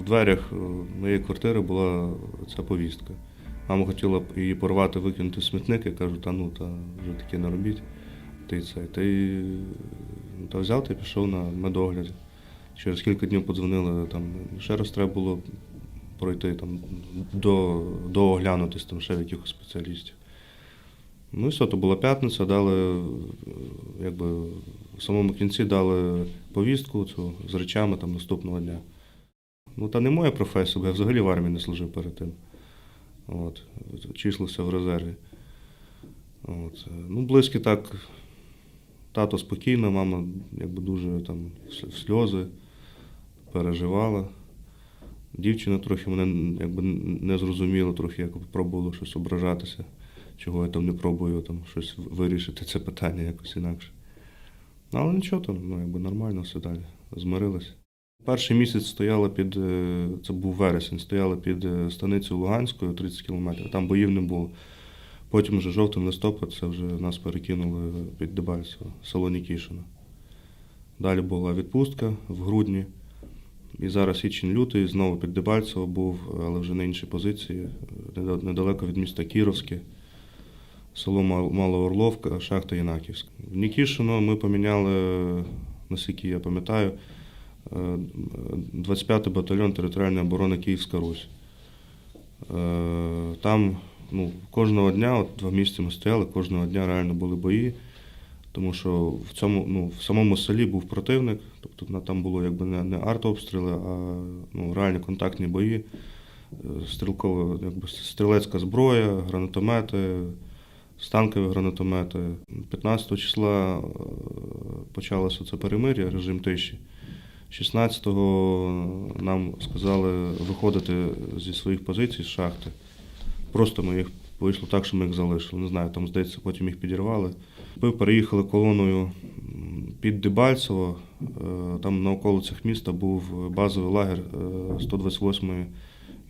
в дверях е, моєї квартири була ця повістка. Мама хотіла її порвати, викинути в смітник, я кажу, та ну, та вже таке не робіть. Ти це. Та, й, та взяв та пішов на медогляд. Через кілька днів подзвонили, там ще раз треба було пройти, там, до, дооглянутись там ще в якихось спеціалістів. Ну і все, то була п'ятниця, дали, е, якби в самому кінці дали повістку цю з речами там наступного дня. Ну, та не моя професія, бо я взагалі в армії не служив перед тим. От, числився в резерві. От. Ну, близькі так, тато спокійно, мама якби дуже там сльози, переживала. Дівчина трохи мене якби не зрозуміла, трохи як пробувала щось ображатися, чого я там не пробую там щось вирішити це питання якось інакше. Ну, Але нічого там, ну якби нормально все далі. Змирилися. Перший місяць стояла під, е, це був вересень, стояла під е, станицею Луганською 30 кілометрів, там боїв не було. Потім вже жовтим листопад це вже нас перекинули під Дебальцево, село Нікішино. Далі була відпустка в грудні. І зараз січень-лютий знову під Дебальцево був, але вже на іншій позиції, недалеко від міста Кіровське, село Малоорловка, шахта Янаківська. В Нікішино ми поміняли, наскільки я пам'ятаю, 25-й батальйон територіальної оборони Київська Русь. Е, Там ну, кожного дня, от два місяці ми стояли, кожного дня реально були бої, тому що в цьому, ну, в самому селі був противник, тобто там було якби не, артобстріли, а ну, реальні контактні бої, е, стрілкова, якби стрілецька зброя, гранатомети, станкові гранатомети. 15 числа е, почалося це перемир'я, режим тиші. 16-го нам сказали виходити зі своїх позицій з шахти. Просто ми їх вийшло так, що ми їх залишили. Не знаю, там, здається, потім їх підірвали. Ми переїхали колоною під Дебальцево. Е, Там на околицях міста був базовий лагер е, 128-ї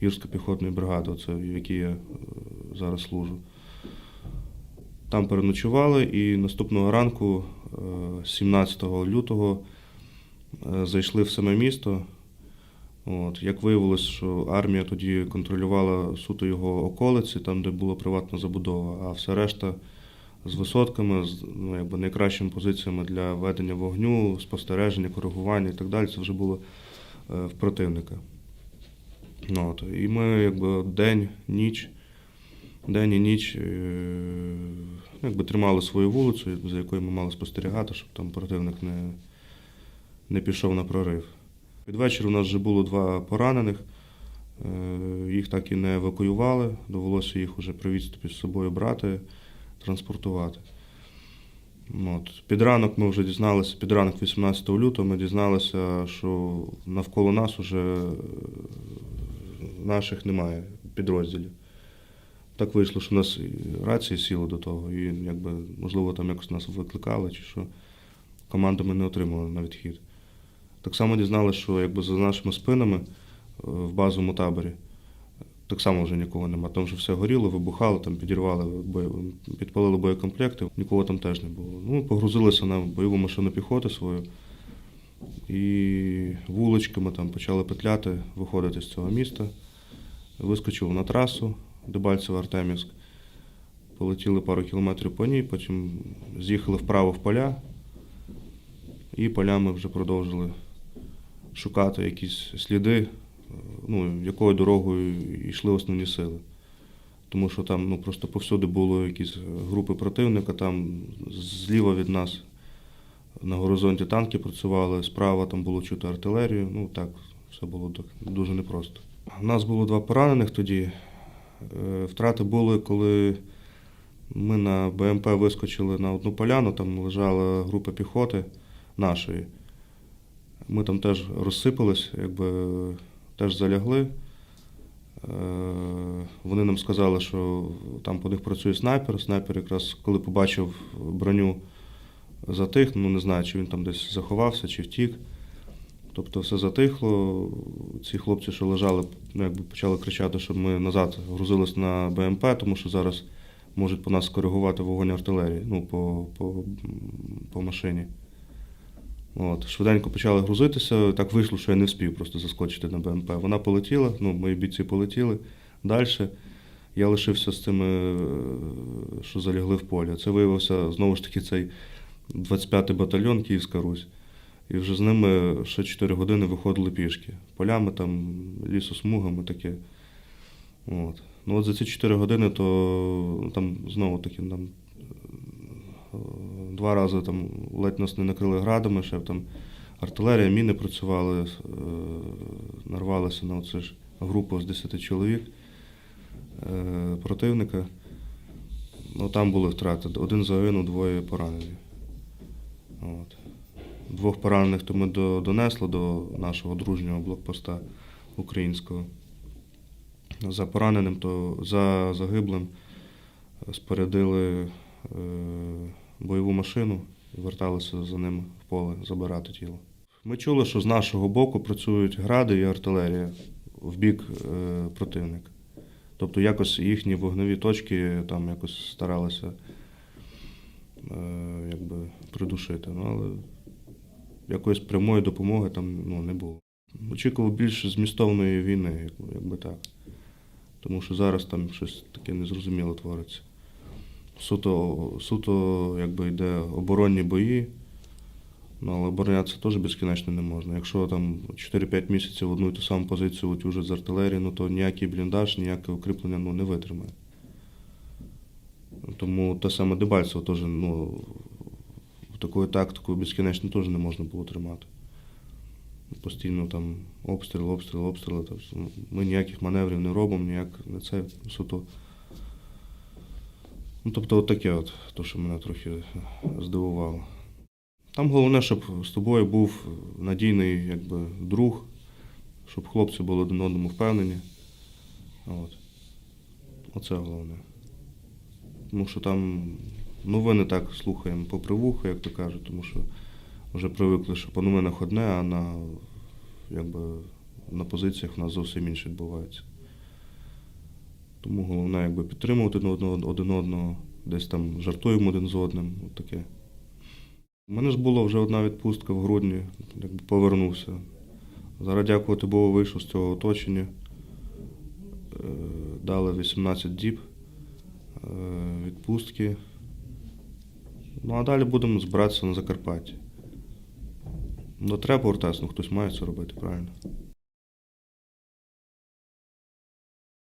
гірсько-піхотної бригади, оце, в якій я е, зараз служу. Там переночували і наступного ранку, е, 17 лютого, зайшли в саме місто. От, як виявилось, що армія тоді контролювала суто його околиці, там, де була приватна забудова, а все решта з висотками, з ну, якби найкращими позиціями для ведення вогню, спостереження, коригування і так далі, це вже було е, в противника. Ну, от, і ми якби день, ніч, день і ніч е, якби тримали свою вулицю, за якою ми мали спостерігати, щоб там противник не, не пішов на прорив. Під вечір у нас вже було два поранених. Е, Їх так і не евакуювали. Довелося їх уже при відступі з собою брати, транспортувати. От. Під ранок ми вже дізналися, під ранок 18 лютого ми дізналися, що навколо нас вже е, наших немає підрозділів. Так вийшло, що у нас і рації сіли до того, і якби, можливо, там якось нас викликали, чи що команду ми не отримали на відхід. Так само дізналися, що якби за нашими спинами е, в базовому таборі так само вже нікого нема. Там вже все горіло, вибухало, там підірвали, підпалили боєкомплекти, нікого там теж не було. Ну, погрузилися на бойову машину піхоти свою і вуличками там почали петляти, виходити з цього міста. Вискочив на трасу Дебальцево-Артемівськ. Полетіли пару кілометрів по ній, потім з'їхали вправо в поля, і полями вже продовжили шукати якісь сліди, е, ну, якою дорогою йшли основні сили. Тому що там ну, просто повсюди були якісь е, групи противника, там зліва від нас на горизонті танки працювали, справа там було чути артилерію. Ну так, все було так дуже непросто. У нас було два поранених тоді. Е, Втрати були, коли ми на БМП вискочили на одну поляну, там лежала група піхоти нашої. Ми там теж розсипались, якби теж залягли. Е, Вони нам сказали, що там по них працює снайпер. Снайпер якраз коли побачив броню, затих, ну не знаю, чи він там десь заховався, чи втік. Тобто все затихло. Ці хлопці, що лежали, ну, якби почали кричати, щоб ми назад грузились на БМП, тому що зараз можуть по нас скоригувати вогонь артилерії, ну, по, по, по машині. От, швиденько почали грузитися. Так вийшло, що я не вспів просто заскочити на БМП. Вона полетіла, ну, мої бійці полетіли далі. Я лишився з тими, е, що залягли в полі. Це виявився знову ж таки цей 25-й батальйон Київська Русь. І вже з ними ще 4 години виходили пішки. Полями, там, лісосмугами таке. От. Ну от за ці 4 години, то там знову таки нам е, два рази там ледь нас не накрили градами, ще там артилерія, міни працювали, е, нарвалися на оце ж групу з 10 чоловік е, противника. Ну, там були втрати. Один загинув, двоє поранені. От. Двох поранених то ми до- донесли до нашого дружнього блокпоста українського. За пораненим, то за загиблим е, спорядили бойову машину і верталися за ним в поле забирати тіло. Ми чули, що з нашого боку працюють гради і артилерія в бік е, противника. Тобто якось їхні вогневі точки там якось старалися е, якби придушити. Ну, але якоїсь прямої допомоги там ну, не було. Очікував більше змістовної війни, як- якби так. Тому що зараз там щось таке незрозуміле твориться. Суто, суто якби йде оборонні бої, ну, але оборонятися теж безкінечно не можна. Якщо там 4-5 місяців одну і ту саму позицію утюжать з артилерії, ну то ніякий бліндаж, ніяке укріплення ну, не витримає. Тому те саме Дебальцево теж, ну, такою тактикою безкінечно теж не можна було тримати. Постійно там обстріл, обстріл, обстріли. Ми ніяких маневрів не робимо, ніяк не це суто. Ну, тобто, от таке от, то, що мене трохи здивувало. Там головне, щоб з тобою був надійний якби, друг, щоб хлопці були один одному впевнені. От. Оце головне. Тому що там новини так слухаємо попри вухо, як то кажуть, тому що вже привикли, що по новинах одне, а на, якби, на позиціях в нас зовсім інше відбувається. Тому головне якби, підтримувати один одного, десь там жартуємо один з одним. От таке. У мене ж була вже одна відпустка в грудні, якби повернувся. Зараз дякувати Богу, вийшов з цього оточення. Е, Дали 18 діб е, відпустки. Ну а далі будемо збиратися на Закарпатті. Ну, треба повертатися, ну хтось має це робити, правильно.